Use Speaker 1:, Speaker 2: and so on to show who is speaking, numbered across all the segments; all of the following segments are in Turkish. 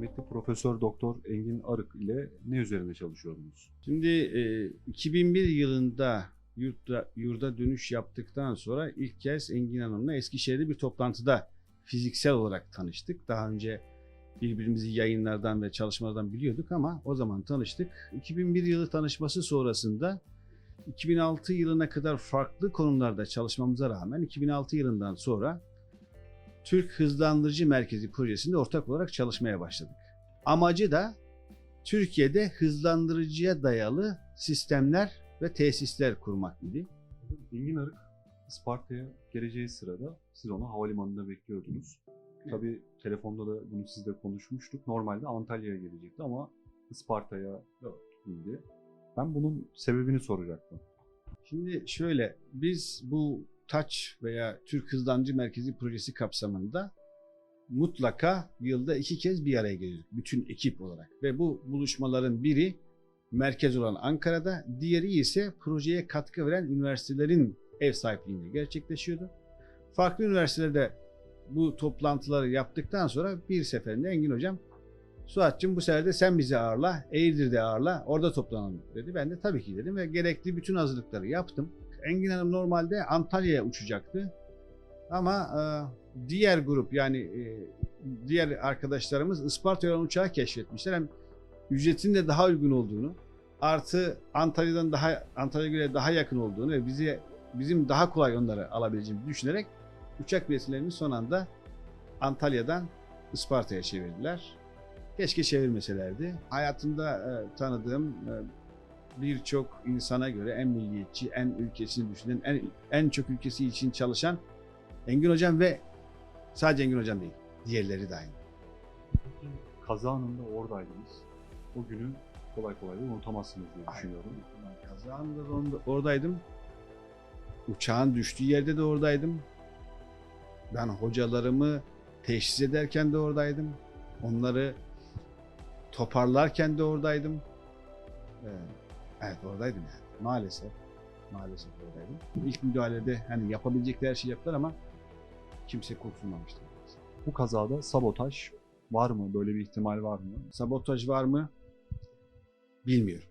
Speaker 1: rahmetli Profesör Doktor Engin Arık ile ne üzerinde çalışıyordunuz?
Speaker 2: Şimdi e, 2001 yılında yurtta, yurda dönüş yaptıktan sonra ilk kez Engin Hanım'la Eskişehir'de bir toplantıda fiziksel olarak tanıştık. Daha önce birbirimizi yayınlardan ve çalışmalardan biliyorduk ama o zaman tanıştık. 2001 yılı tanışması sonrasında 2006 yılına kadar farklı konularda çalışmamıza rağmen 2006 yılından sonra Türk Hızlandırıcı Merkezi projesinde ortak olarak çalışmaya başladık. Amacı da Türkiye'de hızlandırıcıya dayalı sistemler ve tesisler kurmak idi.
Speaker 1: Engin Arık Isparta'ya geleceği sırada siz onu havalimanında bekliyordunuz. Tabii telefonda da bunu sizle konuşmuştuk. Normalde Antalya'ya gelecekti ama Isparta'ya indi. Ben bunun sebebini soracaktım.
Speaker 2: Şimdi şöyle, biz bu TAÇ veya Türk Hızlandırıcı Merkezi projesi kapsamında mutlaka yılda iki kez bir araya geliyorduk. Bütün ekip olarak. Ve bu buluşmaların biri merkez olan Ankara'da, diğeri ise projeye katkı veren üniversitelerin ev sahipliğinde gerçekleşiyordu. Farklı üniversitelerde bu toplantıları yaptıktan sonra bir seferinde Engin Hocam Suat'cığım bu sefer de sen bizi ağırla, Eğirdir'de ağırla, orada toplanalım dedi. Ben de tabii ki dedim ve gerekli bütün hazırlıkları yaptım. Engin Hanım normalde Antalya'ya uçacaktı. Ama e, diğer grup yani e, diğer arkadaşlarımız Isparta'ya olan uçağı keşfetmişler. Hem ücretin de daha uygun olduğunu, artı Antalya'dan daha Antalya'ya göre daha yakın olduğunu ve bizi bizim daha kolay onları alabileceğimizi düşünerek uçak biletlerini son anda Antalya'dan Isparta'ya çevirdiler. Keşke çevirmeselerdi. Hayatımda e, tanıdığım e, birçok insana göre en milliyetçi, en ülkesini düşünen, en, en çok ülkesi için çalışan Engin Hocam ve sadece Engin Hocam değil, diğerleri de aynı.
Speaker 1: Kaza anında oradaydınız. O günü kolay kolay da unutamazsınız diye düşünüyorum.
Speaker 2: Ben kazanında da onda- oradaydım. Uçağın düştüğü yerde de oradaydım. Ben hocalarımı teşhis ederken de oradaydım. Onları toparlarken de oradaydım. Ee, Evet oradaydım yani. Maalesef. Maalesef oradaydım. İlk müdahalede hani yapabilecekleri her şeyi yaptılar ama kimse kurtulmamıştı.
Speaker 1: Bu kazada sabotaj var mı? Böyle bir ihtimal var mı?
Speaker 2: Sabotaj var mı? Bilmiyorum.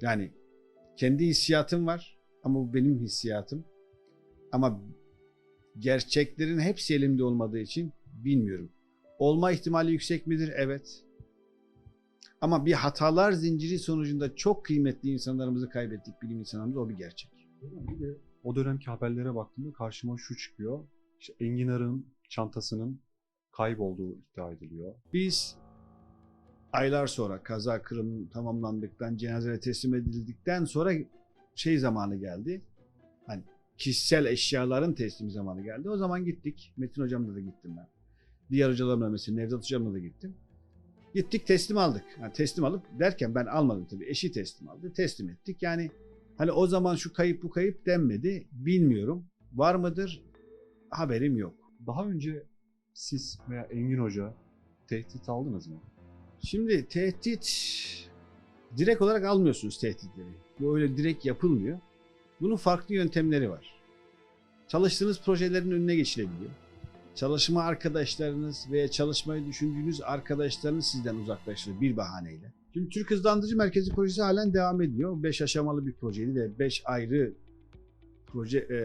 Speaker 2: Yani kendi hissiyatım var ama bu benim hissiyatım. Ama gerçeklerin hepsi elimde olmadığı için bilmiyorum. Olma ihtimali yüksek midir? Evet. Ama bir hatalar zinciri sonucunda çok kıymetli insanlarımızı kaybettik, bilim insanlarımız o bir gerçek.
Speaker 1: Bir de o dönemki haberlere baktığımda karşıma şu çıkıyor. İşte Engin Arık'ın çantasının kaybolduğu iddia ediliyor.
Speaker 2: Biz aylar sonra kaza kırım tamamlandıktan, cenazeye teslim edildikten sonra şey zamanı geldi. Hani kişisel eşyaların teslimi zamanı geldi. O zaman gittik. Metin hocamla da gittim ben. Diğer hocalarımla mesela Nevzat hocamla da gittim. Gittik teslim aldık. Yani teslim alıp derken ben almadım tabii. Eşi teslim aldı. Teslim ettik. Yani hani o zaman şu kayıp bu kayıp denmedi. Bilmiyorum. Var mıdır? Haberim yok.
Speaker 1: Daha önce siz veya Engin Hoca tehdit aldınız mı?
Speaker 2: Şimdi tehdit direkt olarak almıyorsunuz tehditleri. Bu öyle direkt yapılmıyor. Bunun farklı yöntemleri var. Çalıştığınız projelerin önüne geçilebiliyor. Çalışma arkadaşlarınız veya çalışmayı düşündüğünüz arkadaşlarınız sizden uzaklaştırır bir bahaneyle. Şimdi Türk Hızlandırıcı Merkezi projesi halen devam ediyor. 5 aşamalı bir projeydi ve 5 ayrı proje e,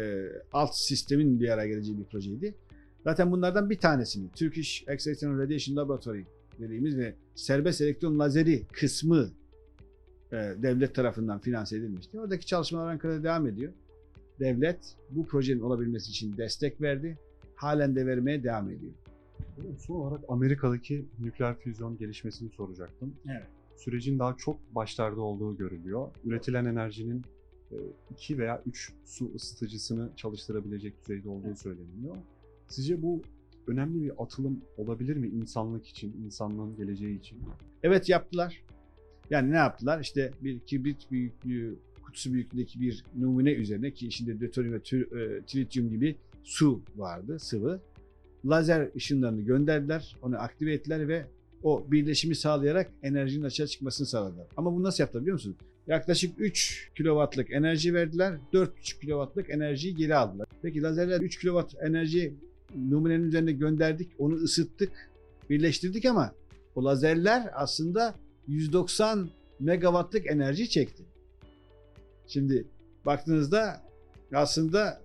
Speaker 2: alt sistemin bir araya geleceği bir projeydi. Zaten bunlardan bir tanesini Turkish Excitation Radiation Laboratory dediğimiz ve serbest elektron lazeri kısmı e, devlet tarafından finanse edilmişti. Oradaki çalışmalar Ankara'da devam ediyor. Devlet bu projenin olabilmesi için destek verdi. Halen de vermeye devam ediyor.
Speaker 1: Son olarak Amerika'daki nükleer füzyon gelişmesini soracaktım.
Speaker 2: Evet.
Speaker 1: Sürecin daha çok başlarda olduğu görülüyor. Üretilen enerjinin 2 veya 3 su ısıtıcısını çalıştırabilecek düzeyde olduğu söyleniyor. Sizce bu önemli bir atılım olabilir mi insanlık için, insanlığın geleceği için?
Speaker 2: Evet yaptılar. Yani ne yaptılar? İşte bir kibrit büyüklüğü, kutusu büyüklüğündeki bir numune üzerine ki içinde dötörü ve e, tritium gibi su vardı, sıvı. Lazer ışınlarını gönderdiler, onu aktive ettiler ve o birleşimi sağlayarak enerjinin açığa çıkmasını sağladılar. Ama bunu nasıl yaptılar biliyor musun? Yaklaşık 3 kW'lık enerji verdiler, 4,5 kW'lık enerjiyi geri aldılar. Peki lazerler 3 kW enerji numunenin üzerine gönderdik, onu ısıttık, birleştirdik ama O lazerler aslında 190 megawattlık enerji çekti. Şimdi baktığınızda aslında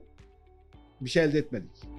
Speaker 2: bir şey elde etmedik.